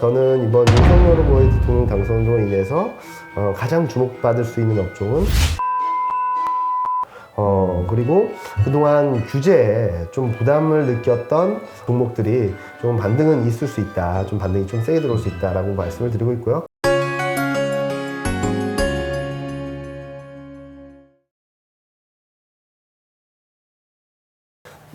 저는 이번 윤석열 후보의 대통령 당선으로 인해서 어, 가장 주목받을 수 있는 업종은 어, 그리고 그동안 규제에 좀 부담을 느꼈던 종목들이 좀 반등은 있을 수 있다. 좀 반등이 좀 세게 들어올 수 있다라고 말씀을 드리고 있고요.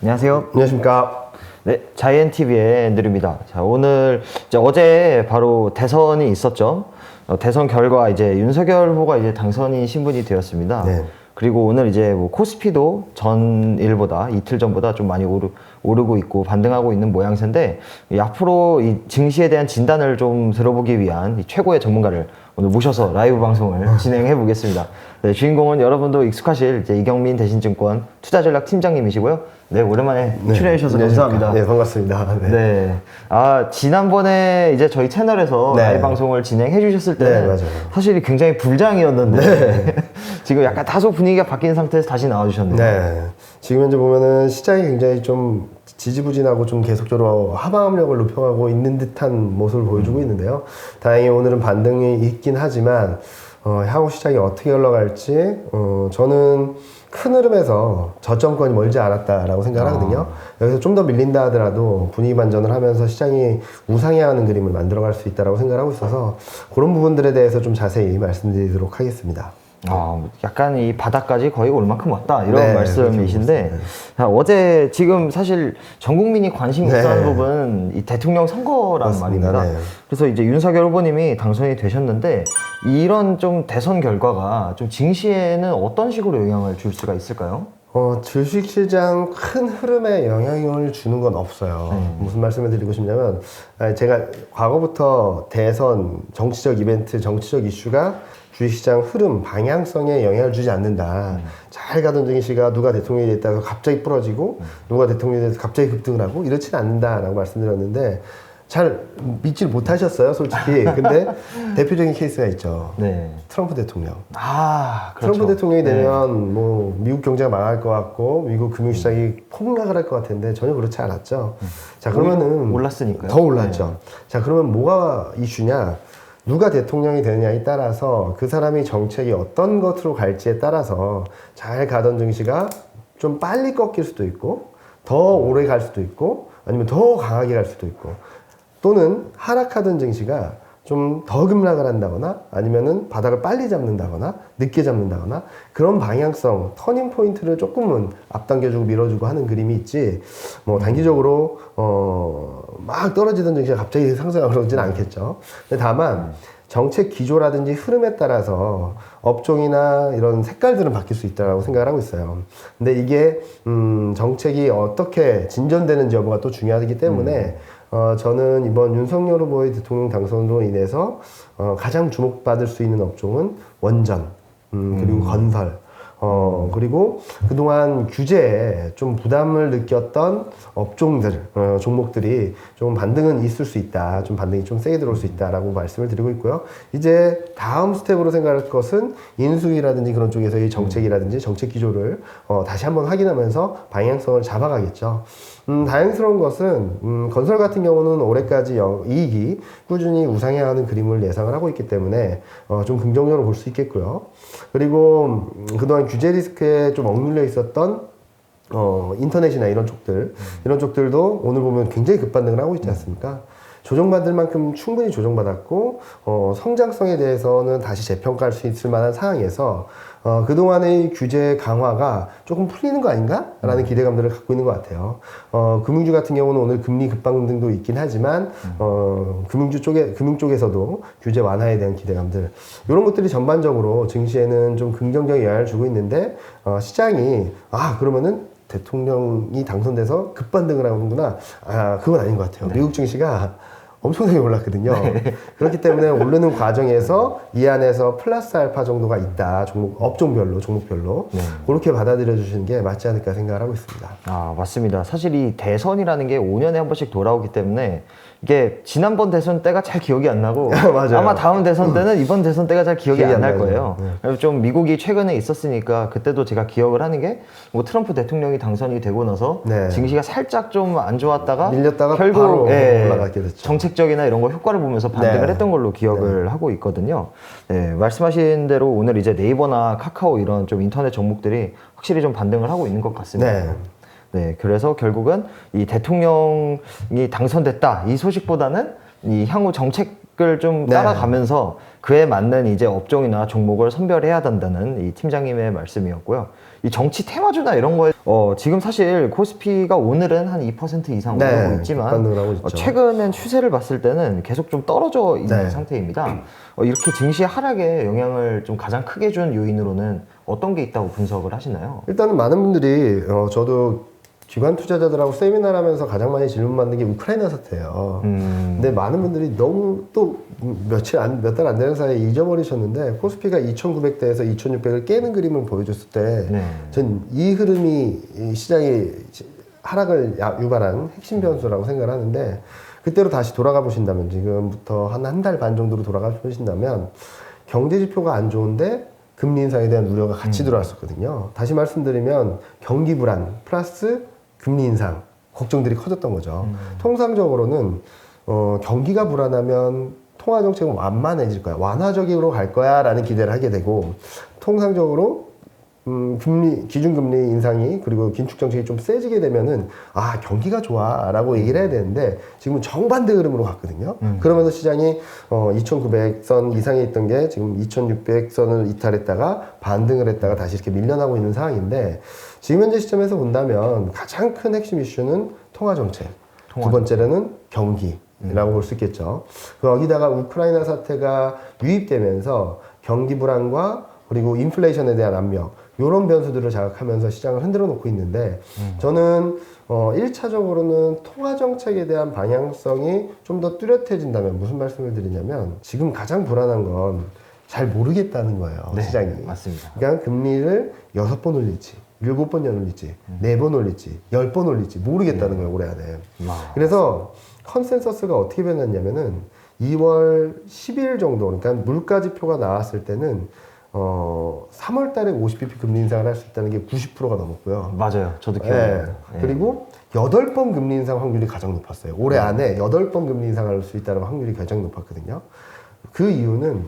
안녕하세요. 안녕하십니까. 네, 자이언TV의 앤드류입니다. 자, 오늘 이제 어제 바로 대선이 있었죠. 어, 대선 결과 이제 윤석열 후보가 이제 당선인 신분이 되었습니다. 네. 그리고 오늘 이제 뭐 코스피도 전일보다 이틀 전보다 좀 많이 오르, 오르고 있고 반등하고 있는 모양새인데 이 앞으로 이 증시에 대한 진단을 좀 들어보기 위한 이 최고의 전문가를 오늘 모셔서 라이브 방송을 진행해 보겠습니다. 네, 주인공은 여러분도 익숙하실 이제 이경민 대신증권 투자전략 팀장님이시고요. 네, 오랜만에 출연해 주셔서 감사합니다. 네, 반갑습니다. 네. 네. 아, 지난번에 이제 저희 채널에서 네. 라이브 방송을 진행해 주셨을 때 네, 맞아요. 사실 굉장히 불장이었는데 지금 약간 다소 분위기가 바뀐 상태에서 다시 나와 주셨네요. 네. 지금 현재 보면은 시장이 굉장히 좀 지지부진하고 좀 계속적으로 하방압력을 높여가고 있는 듯한 모습을 보여주고 있는데요. 다행히 오늘은 반등이 있긴 하지만 어, 향후 시장이 어떻게 흘러갈지 어, 저는 큰 흐름에서 저점권이 멀지 않았다라고 생각을 하거든요. 여기서 좀 더 밀린다 하더라도 분위기 반전을 하면서 시장이 우상향하는 그림을 만들어갈 수 있다라고 생각을 하고 있어서 그런 부분들에 대해서 좀 자세히 말씀드리도록 하겠습니다. 아, 약간 이 바닥까지 거의 올 만큼 왔다 이런 네, 말씀이신데 그렇죠. 자, 어제 지금 사실 전 국민이 관심 네. 있어하는 부분 이 대통령 선거란 맞습니다. 말입니다. 네. 그래서 이제 윤석열 후보님이 당선이 되셨는데 이런 좀 대선 결과가 좀 증시에는 어떤 식으로 영향을 줄 수가 있을까요? 어, 주식시장 큰 흐름에 영향을 주는 건 없어요. 네. 무슨 말씀을 드리고 싶냐면, 아, 제가 과거부터 대선, 정치적 이벤트, 정치적 이슈가 주식시장 흐름, 방향성에 영향을 주지 않는다. 잘 가던 증시가 누가 대통령이 됐다가 갑자기 부러지고, 누가 대통령이 돼서 갑자기 급등을 하고, 이렇지는 않는다라고 말씀드렸는데, 잘 믿질 못하셨어요, 솔직히. 근데 대표적인 케이스가 있죠. 네. 트럼프 대통령. 아, 그렇죠. 트럼프 대통령이 되면 뭐 미국 경제가 망할 것 같고 미국 금융시장이 폭락을 할 것 같은데 전혀 그렇지 않았죠. 자 그러면은 올랐으니까요. 더 올랐죠. 자 그러면 뭐가 이슈냐? 누가 대통령이 되느냐에 따라서 그 사람이 정책이 어떤 것으로 갈지에 따라서 잘 가던 증시가 좀 빨리 꺾일 수도 있고 더 오래 갈 수도 있고 아니면 더 강하게 갈 수도 있고 또는 하락하던 증시가 좀 더 급락을 한다거나 아니면은 바닥을 빨리 잡는다거나 늦게 잡는다거나 그런 방향성 터닝 포인트를 조금은 앞당겨주고 밀어주고 하는 그림이 있지 뭐 단기적으로 어 막 떨어지던 증시가 갑자기 상승하고 그러지는 않겠죠. 근데 다만 정책 기조라든지 흐름에 따라서 업종이나 이런 색깔들은 바뀔 수 있다고 생각을 하고 있어요. 근데 이게 음 정책이 어떻게 진전되는지 여부가 또 중요하기 때문에 어, 저는 이번 윤석열 후보의 대통령 당선으로 인해서 어, 가장 주목받을 수 있는 업종은 원전, 음, 그리고 건설, 어, 그리고 그동안 규제에 좀 부담을 느꼈던 업종들, 어, 종목들이 좀 반등은 있을 수 있다. 좀 반등이 좀 세게 들어올 수 있다라고 말씀을 드리고 있고요. 이제 다음 스텝으로 생각할 것은 인수위라든지 그런 쪽에서의 정책이라든지 정책 기조를 어, 다시 한번 확인하면서 방향성을 잡아가겠죠. 음, 다행스러운 것은 음, 건설 같은 경우는 올해까지 영- 이익이 꾸준히 우상향하는 그림을 예상을 하고 있기 때문에 어, 좀 긍정적으로 볼 수 있겠고요. 그리고 음, 그동안 규제 리스크에 좀 억눌려 있었던 어, 인터넷이나 이런 쪽들, 이런 쪽들도 오늘 보면 굉장히 급반등을 하고 있지 않습니까? 조정받을 만큼 충분히 조정받았고, 어, 성장성에 대해서는 다시 재평가할 수 있을 만한 상황에서, 어, 그동안의 규제 강화가 조금 풀리는 거 아닌가? 라는 기대감들을 갖고 있는 것 같아요. 어, 금융주 같은 경우는 오늘 금리 급반등도 있긴 하지만, 어, 금융주 쪽에, 금융 쪽에서도 규제 완화에 대한 기대감들, 이런 것들이 전반적으로 증시에는 좀 긍정적인 영향을 주고 있는데, 어, 시장이, 아, 그러면은 대통령이 당선돼서 급반등을 하는구나. 아, 그건 아닌 것 같아요. 미국 증시가 엄청나게 올랐거든요. 그렇기 때문에 오르는 과정에서 이 안에서 플러스 알파 정도가 있다. 종목, 업종별로, 종목별로. 네. 그렇게 받아들여 주시는 게 맞지 않을까 생각을 하고 있습니다. 아, 맞습니다. 사실 이 대선이라는 게 5년에 한 번씩 돌아오기 때문에 이게 지난번 대선 때가 잘 기억이 안 나고 맞아요. 아마 다음 대선 때는 이번 대선 때가 잘 기억이 기억이 안안 날. 거예요. 네. 그래서 좀 미국이 최근에 있었으니까 그때도 제가 기억을 하는 게 뭐 트럼프 대통령이 당선이 되고 나서 네. 증시가 살짝 좀 안 좋았다가 밀렸다가 결국 바로 예, 올라가게 됐죠. 정책적이나 이런 거 효과를 보면서 반등을 네. 했던 걸로 기억을 하고 있거든요. 네, 말씀하신 대로 오늘 이제 네이버나 카카오 이런 좀 인터넷 종목들이 확실히 좀 반등을 하고 있는 것 같습니다. 네. 네, 그래서 결국은 이 대통령이 당선됐다 이 소식보다는 이 향후 정책을 좀 네. 따라가면서 그에 맞는 이제 업종이나 종목을 선별해야 된다는 이 팀장님의 말씀이었고요. 이 정치 테마주나 이런 거에 어, 지금 사실 코스피가 오늘은 한 2% 이상 네, 오르고 있지만. 어, 최근엔 추세를 봤을 때는 계속 좀 떨어져 있는 네. 상태입니다. 어, 이렇게 증시 하락에 영향을 좀 가장 크게 준 요인으로는 어떤 게 있다고 분석을 하시나요? 일단은 많은 분들이 어, 저도 기관 투자자들하고 세미나를 하면서 가장 많이 질문 받는 게 우크라이나 사태예요. 음, 근데 많은 분들이 너무 또 며칠 안, 몇 달 안 되는 사이에 잊어버리셨는데 코스피가 2,900대에서 2,600을 깨는 그림을 보여줬을 때 네. 전이 흐름이 이 시장의 하락을 야- 유발한 핵심 변수라고 생각을 하는데 그때로 다시 돌아가 보신다면 지금부터 한 한 달 반 정도로 돌아가 보신다면 경제 지표가 안 좋은데 금리 인상에 대한 우려가 같이 들어왔었거든요. 다시 말씀드리면 경기 불안 플러스 금리 인상 걱정들이 커졌던 거죠. 통상적으로는 어, 경기가 불안하면 통화 정책은 완만해질 거야. 완화적으로 갈 거야라는 기대를 하게 되고 통상적으로 음, 금리, 기준금리 인상이 그리고 긴축 정책이 좀 세지게 되면은 아, 경기가 좋아 라고 얘기를 해야 되는데 지금은 정반대 흐름으로 갔거든요. 그러면서 시장이 어, 2,900선 이상에 있던 게 지금 2,600선을 이탈했다가 반등을 했다가 다시 이렇게 밀려나고 있는 상황인데 지금 현재 시점에서 본다면 가장 큰 핵심 이슈는 통화 정책. 두 번째로는 경기 라고 볼 수 있겠죠. 거기다가 우크라이나 사태가 유입되면서 경기 불안과 그리고 인플레이션에 대한 압력 이런 변수들을 자극하면서 시장을 흔들어 놓고 있는데 저는 어, 1차적으로는 통화 정책에 대한 방향성이 좀 더 뚜렷해진다면 무슨 말씀을 드리냐면 지금 가장 불안한 건 잘 모르겠다는 거예요 네, 시장이. 맞습니다. 그러니까 금리를 여섯 번 올릴지 일곱 번 올릴지 네 번 올릴지 열 번 올릴지 모르겠다는 거예요 올해 안에 아. 그래서 컨센서스가 어떻게 변했냐면은 2월 10일 정도 그러니까 물가 지표가 나왔을 때는 어 3월 달에 50bp 금리 인상을 할 수 있다는 게 90%가 넘었고요. 맞아요. 저도 예. 기억나요. 예. 그리고 8번 금리 인상 확률이 가장 높았어요. 올해 안에 8번 금리 인상할 수 있다는 확률이 가장 높았거든요. 그 이유는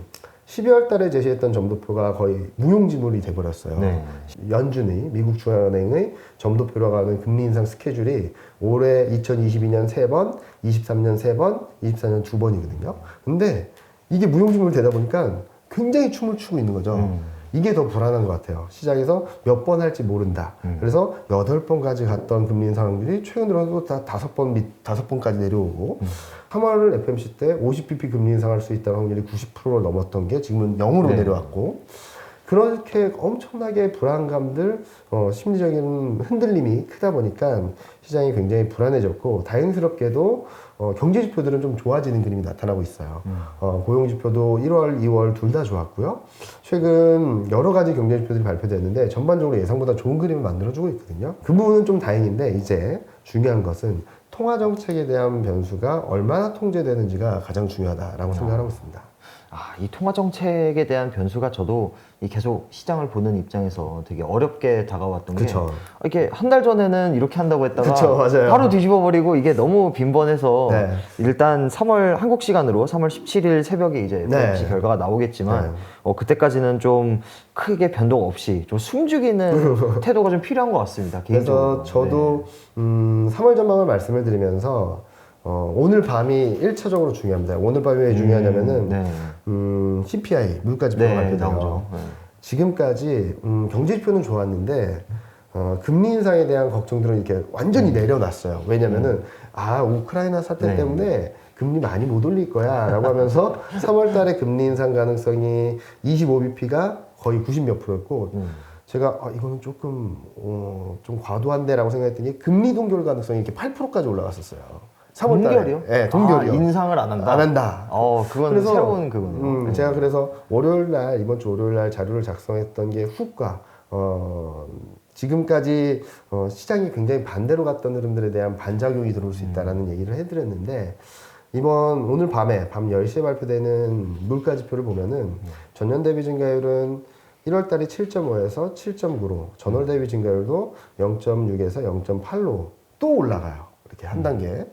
12월 달에 제시했던 점도표가 거의 무용지물이 돼버렸어요. 네. 연준의 미국 중앙은행의 점도표라고 하는 금리 인상 스케줄이 올해 2022년 3번, 23년 3번, 24년 2번이거든요. 근데 이게 무용지물 되다 보니까 굉장히 춤을 추고 있는 거죠. 음. 이게 더 불안한 것 같아요. 시장에서 몇 번 할지 모른다. 음. 그래서 여덟 번까지 갔던 금리 인상 확률이 최근 들어서 다 다섯 번 밑, 다섯 번까지 내려오고 음. 3월 FMC 때 50bp 금리 인상할 수 있다는 확률이 90%를 넘었던 게 지금은 0으로 네. 내려왔고 그렇게 엄청나게 불안감들, 어, 심리적인 흔들림이 크다 보니까 시장이 굉장히 불안해졌고 다행스럽게도 어, 경제 지표들은 좀 좋아지는 그림이 나타나고 있어요. 어, 고용 지표도 1월, 2월 둘 다 좋았고요. 최근 여러 가지 경제 지표들이 발표됐는데 전반적으로 예상보다 좋은 그림을 만들어주고 있거든요. 그 부분은 좀 다행인데 이제 중요한 것은 통화 정책에 대한 변수가 얼마나 통제되는지가 가장 중요하다라고 생각하고 있습니다. 아, 이 통화 정책에 대한 변수가 저도 이 계속 시장을 보는 입장에서 되게 어렵게 다가왔던 게 그쵸. 이렇게 한 달 전에는 이렇게 한다고 했다가 그쵸, 맞아요. 바로 뒤집어 버리고 이게 너무 빈번해서 네. 일단 3월 한국 시간으로 3월 17일 새벽에 이제 네. FOMC 결과가 나오겠지만 네. 어, 그때까지는 좀 크게 변동 없이 좀 숨죽이는 태도가 좀 필요한 것 같습니다. 개인적으로. 그래서 저도 음, 3월 전망을 말씀을 드리면서 어, 오늘 밤이 1차적으로 중요합니다. 오늘 밤이 왜 중요하냐면은 네. 음, CPI 물가 지표가 네, 발표돼요. 나오죠. 네. 지금까지 음, 경제 지표는 좋았는데 어, 금리 인상에 대한 걱정들은 이렇게 완전히 내려놨어요. 왜냐면은 아 우크라이나 사태 네. 때문에 금리 많이 못 올릴 거야 라고 하면서 3월 달에 금리 인상 가능성이 25bp가 거의 90 몇 프로였고 음. 제가 아, 이거는 조금 어, 좀 과도한데라고 생각했더니 금리 동결 가능성이 이렇게 8%까지 올라갔었어요. 3월 달에. 동결이요? 네, 동결이요. 아, 인상을 안 한다. 안 한다. 어, 그건 그래서, 새로운 그거네요. 음, 네. 제가 그래서 월요일 날 이번 주 월요일 날 자료를 작성했던 게 훅과 어, 지금까지 어, 시장이 굉장히 반대로 갔던 흐름들에 대한 반작용이 들어올 수 있다라는 얘기를 해드렸는데 이번 오늘 밤에 밤 10시에 발표되는 물가 지표를 보면은 전년 대비 증가율은 1월 달이 7.5에서 7.9로 전월 대비 증가율도 0.6에서 0.8로 또 올라가요. 이렇게 한 단계.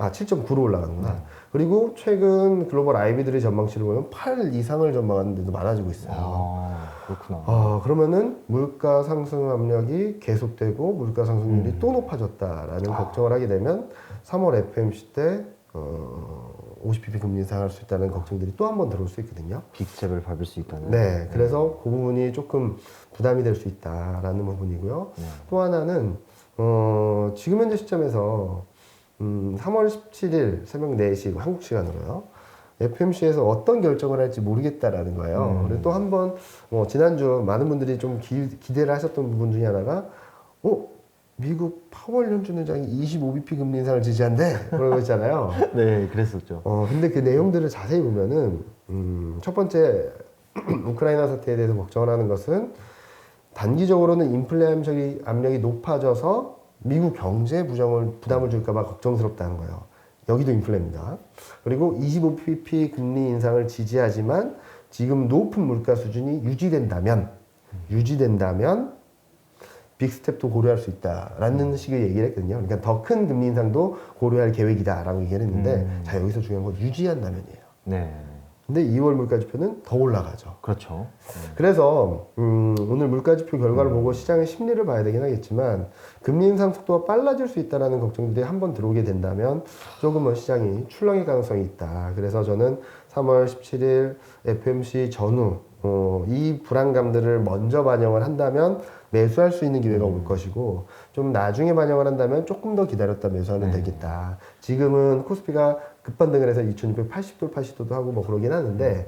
아, 7.9로 올라가는구나. 그리고 최근 글로벌 아이비들의 전망치를 보면 8 이상을 전망하는 데도 많아지고 있어요. 아, 그렇구나. 아, 그러면은 물가 상승 압력이 계속되고 물가 상승률이 또 높아졌다라는 걱정을 하게 되면 3월 FMC 때 어, 50bp 금리 인상할 수 있다는 걱정들이 또 한 번 들어올 수 있거든요. 빅스텝을 밟을 수 있다는. 네, 그래서 그 부분이 조금 부담이 될 수 있다라는 부분이고요. 네. 또 하나는 어, 지금 현재 시점에서 음, 3월 17일 새벽 4시 한국 시간으로요. FMC에서 어떤 결정을 할지 모르겠다라는 거예요. 그리고 또 한 번, 뭐, 지난주 많은 분들이 좀 기, 기대를 하셨던 부분 중에 하나가, 어? 미국 파월 연준 의장이 25bp 금리 인상을 지지한대? 그러고 있잖아요. 네, 그랬었죠. 어, 근데 그 내용들을 자세히 보면은, 음, 첫 번째, 우크라이나 사태에 대해서 걱정을 하는 것은 단기적으로는 인플레 압력이, 압력이 높아져서 미국 경제 부정을, 부담을 줄까봐 걱정스럽다는 거예요. 여기도 인플레입니다. 그리고 25pp 금리 인상을 지지하지만 지금 높은 물가 수준이 유지된다면, 유지된다면 빅스텝도 고려할 수 있다라는 식의 얘기를 했거든요. 그러니까 더 큰 금리 인상도 고려할 계획이다라고 얘기를 했는데, 자, 여기서 중요한 건 유지한다면이에요. 네. 근데 2월 물가지표는 더 올라가죠. 그렇죠. 그래서 음, 오늘 물가지표 결과를 보고 시장의 심리를 봐야 되긴 하겠지만 금리 인상 속도가 빨라질 수 있다는 걱정들이 한 번 들어오게 된다면 조금은 시장이 출렁일 가능성이 있다. 그래서 저는 3월 17일 FMC 전후 어, 이 불안감들을 먼저 반영을 한다면 매수할 수 있는 기회가 올 것이고 좀 나중에 반영을 한다면 조금 더 기다렸다 매수하면 되겠다. 지금은 코스피가 급반등을 해서 2680돌 80도도 하고 뭐 그러긴 하는데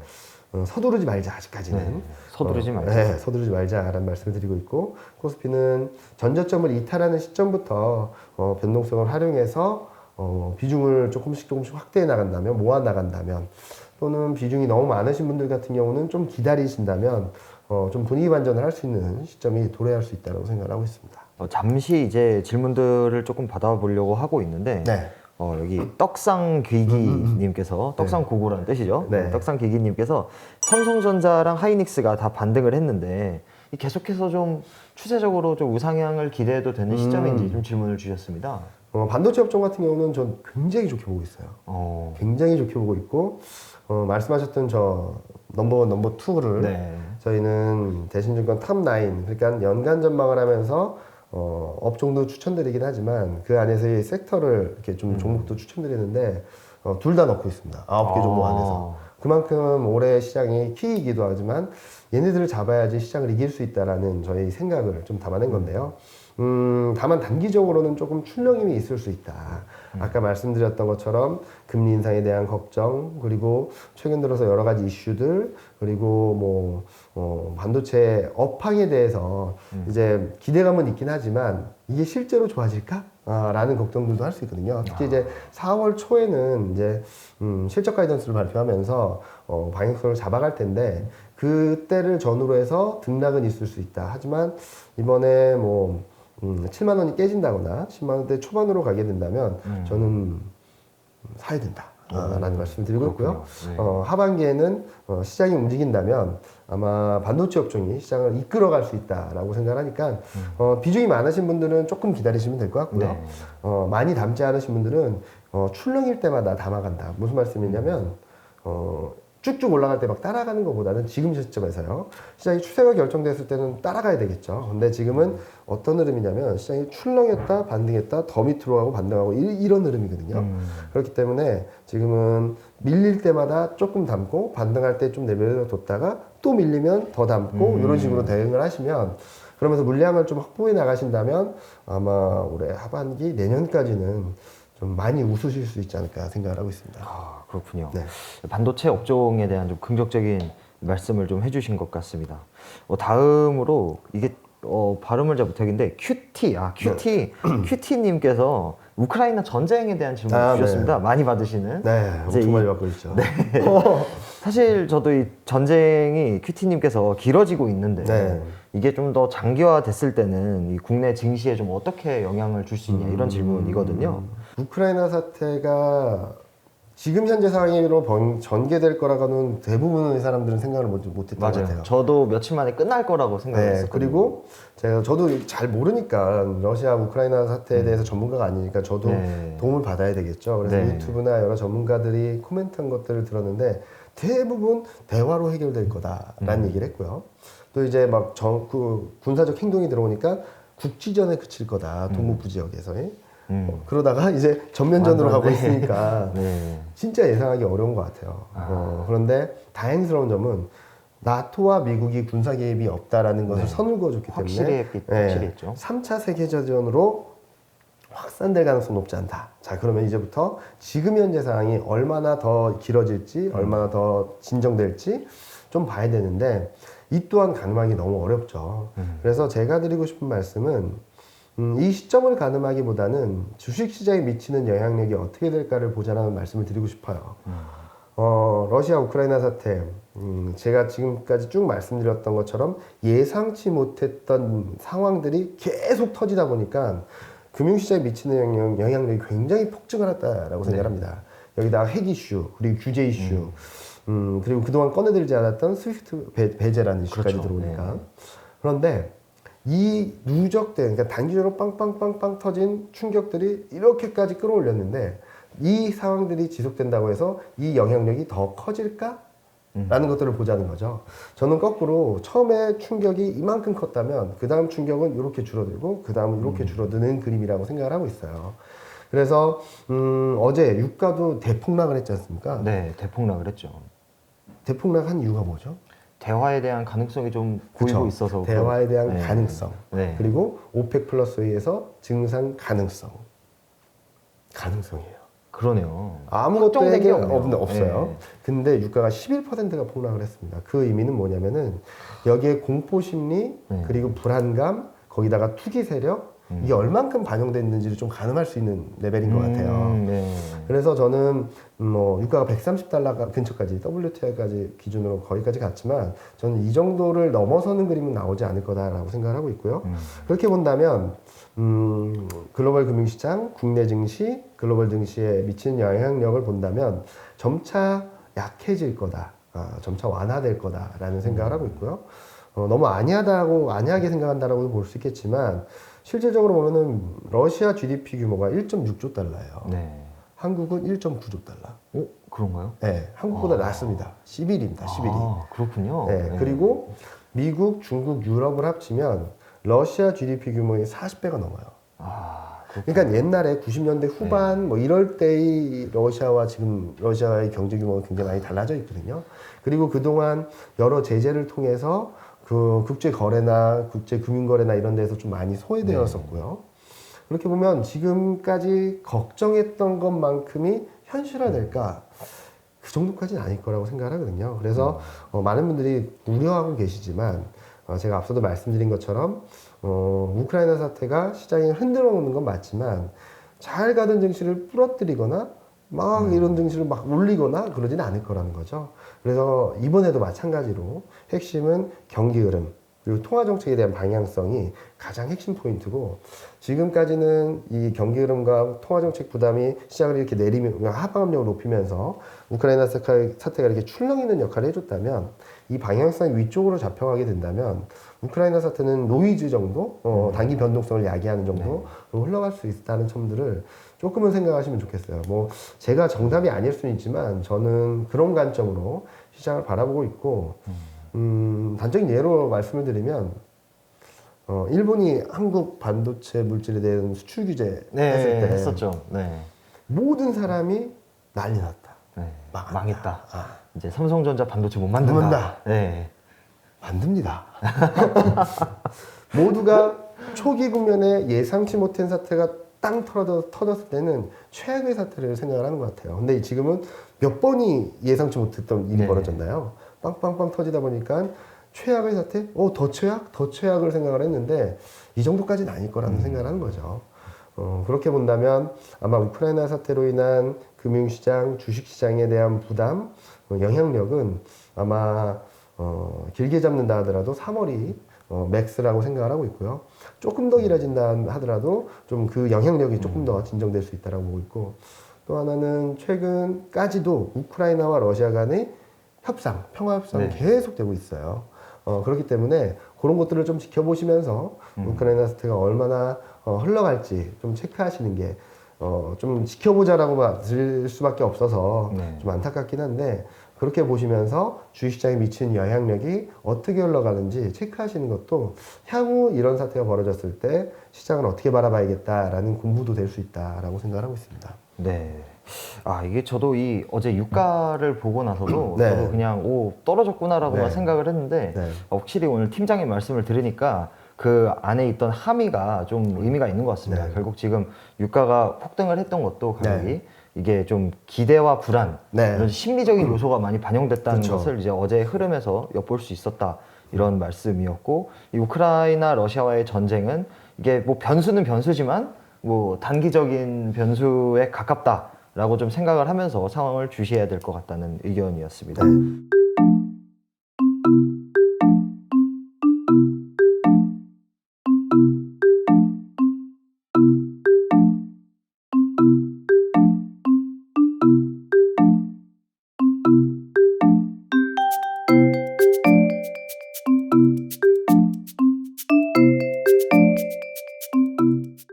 어, 서두르지 말자 아직까지는 네, 서두르지 어, 말자. 네, 서두르지 말자라는 말씀을 드리고 있고 코스피는 전저점을 이탈하는 시점부터 어, 변동성을 활용해서 어, 비중을 조금씩 조금씩 확대해 나간다면 모아 나간다면 또는 비중이 너무 많으신 분들 같은 경우는 좀 기다리신다면 어, 좀 분위기 반전을 할 수 있는 시점이 도래할 수 있다고 생각하고 있습니다. 어, 잠시 이제 질문들을 조금 받아보려고 하고 있는데 네. 어, 여기 떡상 귀기님께서 떡상구구라는 뜻이죠. 네. 떡상 귀기님께서 삼성전자랑 하이닉스가 다 반등을 했는데 이 계속해서 좀 추세적으로 좀 우상향을 기대해도 되는 시점인지 좀 질문을 주셨습니다. 어, 반도체 업종 같은 경우는 전 굉장히 좋게 보고 있어요. 어, 굉장히 좋게 보고 있고 어, 말씀하셨던 저 넘버원 넘버 투를 네. 저희는 대신증권 탑9 그러니까 연간 전망을 하면서 어, 업종도 추천드리긴 하지만 그 안에서의 섹터를 이렇게 좀 종목도 추천드리는데 어, 둘 다 넣고 있습니다. 아홉 개 종목 아. 안에서 그만큼 올해 시장이 키이기도 하지만 얘네들을 잡아야지 시장을 이길 수 있다라는 저희 생각을 좀 담아낸 건데요. 음, 다만 단기적으로는 조금 출렁임이 있을 수 있다. 아까 말씀드렸던 것처럼 금리 인상에 대한 걱정, 그리고 최근 들어서 여러 가지 이슈들, 그리고 뭐, 어, 반도체 업황에 대해서 이제 기대감은 있긴 하지만 이게 실제로 좋아질까? 아, 라는 걱정들도 할 수 있거든요. 특히 이제 4월 초에는 이제, 음, 실적 가이던스를 발표하면서, 어, 방역성을 잡아갈 텐데, 그때를 전후로 해서 등락은 있을 수 있다. 하지만 이번에 뭐, 음, 7만 원이 깨진다거나 10만 원대 초반으로 가게 된다면 저는 사야 된다. 아, 라는 말씀을 드리고 있고요. 네. 어, 하반기에는 어, 시장이 움직인다면 아마 반도체 업종이 시장을 이끌어갈 수 있다라고 생각하니까 어, 비중이 많으신 분들은 조금 기다리시면 될 것 같고요. 네. 어, 많이 담지 않으신 분들은 어, 출렁일 때마다 담아간다. 무슨 말씀이냐면 어, 쭉쭉 올라갈 때 막 따라가는 것보다는 지금 시점에서요. 시장이 추세가 결정됐을 때는 따라가야 되겠죠. 근데 지금은 어떤 흐름이냐면 시장이 출렁였다, 반등했다, 더 밑으로 가고 반등하고 이, 런 흐름이거든요. 음. 그렇기 때문에 지금은 밀릴 때마다 조금 담고 반등할 때 좀 내버려뒀다가 또 밀리면 더 담고 이런 식으로 대응을 하시면 그러면서 물량을 좀 확보해 나가신다면 아마 올해 하반기 내년까지는 좀 많이 웃으실 수 있지 않을까 생각을 하고 있습니다. 아, 그렇군요. 네. 반도체 업종에 대한 좀 긍정적인 말씀을 좀 해주신 것 같습니다. 어, 다음으로 이게 어, 발음을 잘 못하겠는데 QT, 아 QT, QT님께서 우크라이나 전쟁에 대한 질문 아, 주셨습니다. 많이 받으시는. 네, 엄청 이- 많이 받고 있죠. 사실 저도 이 전쟁이 QT님께서 길어지고 있는데 네. 이게 좀 더 장기화됐을 때는 이 국내 증시에 좀 어떻게 영향을 줄 수 있냐 음. 이런 질문이거든요. 우크라이나 사태가 지금 현재 상황으로 번- 전개될 거라고는 대부분의 사람들은 생각을 못, 못했던 것 맞아요. 같아요. 저도 며칠 만에 끝날 거라고 네, 생각했었거든요. 그리고 제가 저도 잘 모르니까 러시아 우크라이나 사태에 대해서 전문가가 아니니까 저도 음. 네. 도움을 받아야 되겠죠. 그래서 네. 유튜브나 여러 전문가들이 코멘트한 것들을 들었는데 대부분 대화로 해결될 음. 거다라는 얘기를 했고요. 또 이제 막 정, 그 군사적 행동이 들어오니까 국지전에 그칠 거다 동북부 지역에서의. 음. 어, 그러다가 이제 전면전으로 완전, 가고 네. 있으니까 네. 진짜 예상하기 어려운 것 같아요. 어, 그런데 다행스러운 점은 나토와 미국이 군사 개입이 없다라는 것을 네. 선을 그어줬기 때문에 확실히 했죠. 3차 세계대전으로 확산될 가능성은 높지 않다. 자, 그러면 이제부터 지금 현재 상황이 얼마나 더 길어질지, 음. 얼마나 더 진정될지 좀 봐야 되는데 이 또한 가늠하기 너무 어렵죠. 음. 그래서 제가 드리고 싶은 말씀은 음, 이 시점을 가늠하기보다는 주식 시장에 미치는 영향력이 어떻게 될까를 보자라는 말씀을 드리고 싶어요. 어, 러시아 우크라이나 사태, 음, 제가 지금까지 쭉 말씀드렸던 것처럼 예상치 못했던 상황들이 계속 터지다 보니까 금융시장에 미치는 영향, 영향력이 굉장히 폭증을 했다라고 생각합니다. 여기다가 핵 이슈, 그리고 규제 이슈, 음, 그리고 그동안 꺼내들지 않았던 스위프트 배, 배제라는 이슈까지 그렇죠. 들어오니까. 네. 그런데 이 누적된, 그러니까 단기적으로 빵빵빵빵 터진 충격들이 이렇게까지 끌어올렸는데 이 상황들이 지속된다고 해서 이 영향력이 더 커질까? 라는 것들을 보자는 거죠. 저는 거꾸로 처음에 충격이 이만큼 컸다면 그 다음 충격은 이렇게 줄어들고 그 다음은 이렇게 줄어드는 그림이라고 생각을 하고 있어요. 그래서 음, 어제 유가도 대폭락을 했지 않습니까? 네, 대폭락을 했죠. 대폭락한 이유가 뭐죠? 대화에 대한 가능성이 좀 보이고 그쵸. 있어서 대화에 대한 네. 가능성 네. 그리고 오펙 플러스 회의에서 증상 가능성 가능성이에요. 그러네요. 아무것도 확정된 게 얘기 없네요. 없, 없어요. 네. 근데 유가가 11%가 폭락을 했습니다. 그 의미는 뭐냐면은 여기에 공포 심리 네. 그리고 불안감 거기다가 투기 세력 이게 얼만큼 반영됐는지를 좀 가늠할 수 있는 레벨인 것 같아요. 음, 네. 그래서 저는 음, 뭐 유가가 130달러 근처까지 WTI까지 기준으로 거기까지 갔지만 저는 이 정도를 넘어서는 그림은 나오지 않을 거다라고 생각을 하고 있고요. 음. 그렇게 본다면 음, 글로벌 금융시장, 국내 증시, 글로벌 증시에 미치는 영향력을 본다면 점차 약해질 거다, 아, 점차 완화될 거다라는 생각을 하고 있고요. 어, 너무 안이하다고 안이하게 생각한다라고 볼수 있겠지만 실질적으로 보면은 러시아 GDP 규모가 1.6조 달러예요. 네. 한국은 1.9조 달러. 오, 그런가요? 네, 한국보다 낮습니다. 11입니다. 11이. 아, 그렇군요. 네, 그리고 미국, 중국, 유럽을 합치면 러시아 GDP 규모의 40배가 넘어요. 아, 그, 그러니까 옛날에 90년대 후반 뭐 이럴 때의 러시아와 지금 러시아의 경제 규모가 굉장히 많이 달라져 있거든요. 그리고 그동안 여러 제재를 통해서 그 국제 거래나 국제 금융 거래나 이런 데서 좀 많이 소외되었었고요. 그렇게 보면 지금까지 걱정했던 것만큼이 현실화될까? 그 정도까지는 아닐 거라고 생각을 하거든요. 그래서 어, 많은 분들이 우려하고 계시지만 어, 제가 앞서도 말씀드린 것처럼 어, 우크라이나 사태가 시장을 흔들어 놓는 건 맞지만 잘 가던 증시를 부러뜨리거나 막 이런 증시를 막 올리거나 그러지는 않을 거라는 거죠. 그래서 이번에도 마찬가지로 핵심은 경기 흐름 그리고 통화 정책에 대한 방향성이 가장 핵심 포인트고 지금까지는 이 경기 흐름과 통화 정책 부담이 시장을 이렇게 내리면 하방 압력을 높이면서 우크라이나 사태- 사태가 이렇게 출렁이는 역할을 해줬다면 이 방향성이 위쪽으로 잡혀가게 된다면 우크라이나 사태는 노이즈 정도 어, 단기 변동성을 야기하는 정도 로 흘러갈 수 있다는 점들을 조금은 생각하시면 좋겠어요. 뭐 제가 정답이 아닐 수는 있지만 저는 그런 관점으로 시장을 바라보고 있고 음, 단적인 예로 말씀을 드리면 어, 일본이 한국 반도체 물질에 대한 수출 규제 네, 했을 때 했었죠. 네. 모든 사람이 난리 났다. 네. 망한다. 망했다. 아, 이제 삼성전자 반도체 못 만든다. 만든다. 네. 만듭니다. 모두가 초기 국면에 예상치 못한 사태가 땅 터져, 터졌을 때는 최악의 사태를 생각을 하는 것 같아요. 근데 지금은 몇 번이 예상치 못했던 일이 네. 벌어졌나요? 빵빵빵 터지다 보니까 최악의 사태? 어, 더 최악? 더 최악을 생각을 했는데 이 정도까지는 아닐 거라는 생각을 하는 거죠. 어, 그렇게 본다면 아마 우크라이나 사태로 인한 금융시장, 주식시장에 대한 부담, 어, 영향력은 아마 어, 길게 잡는다 하더라도 3월이 어, 맥스라고 생각을 하고 있고요. 조금 더 길어진다 하더라도 좀 그 영향력이 조금 더 진정될 수 있다라고 보고 있고 또 하나는 최근까지도 우크라이나와 러시아 간의 협상, 평화 협상이 네. 계속되고 있어요. 어, 그렇기 때문에 그런 것들을 좀 지켜보시면서 음. 우크라이나 사태가 얼마나 어, 흘러갈지 좀 체크하시는 게 어, 좀 지켜보자라고 말을 수밖에 없어서 네. 좀 안타깝긴 한데 그렇게 보시면서 주식시장에 미치는 영향력이 어떻게 흘러가는지 체크하시는 것도 향후 이런 사태가 벌어졌을 때 시장을 어떻게 바라봐야겠다라는 공부도 될 수 있다라고 생각을 하고 있습니다. 네. 아, 이게 저도 이 어제 유가를 보고 나서도 네. 저도 그냥 오, 떨어졌구나라고만 네. 생각을 했는데 네. 어, 확실히 오늘 팀장의 말씀을 들으니까 그 안에 있던 함의가 좀 의미가 있는 것 같습니다. 네. 결국 지금 유가가 폭등을 했던 것도 가격이 네. 이게 좀 기대와 불안 네. 이런 심리적인 요소가 많이 반영됐다는 그렇죠. 것을 이제 어제 흐름에서 엿볼 수 있었다 이런 말씀이었고 이 우크라이나 러시아와의 전쟁은 이게 뭐 변수는 변수지만 뭐 단기적인 변수에 가깝다라고 좀 생각을 하면서 상황을 주시해야 될 것 같다는 의견이었습니다. 네.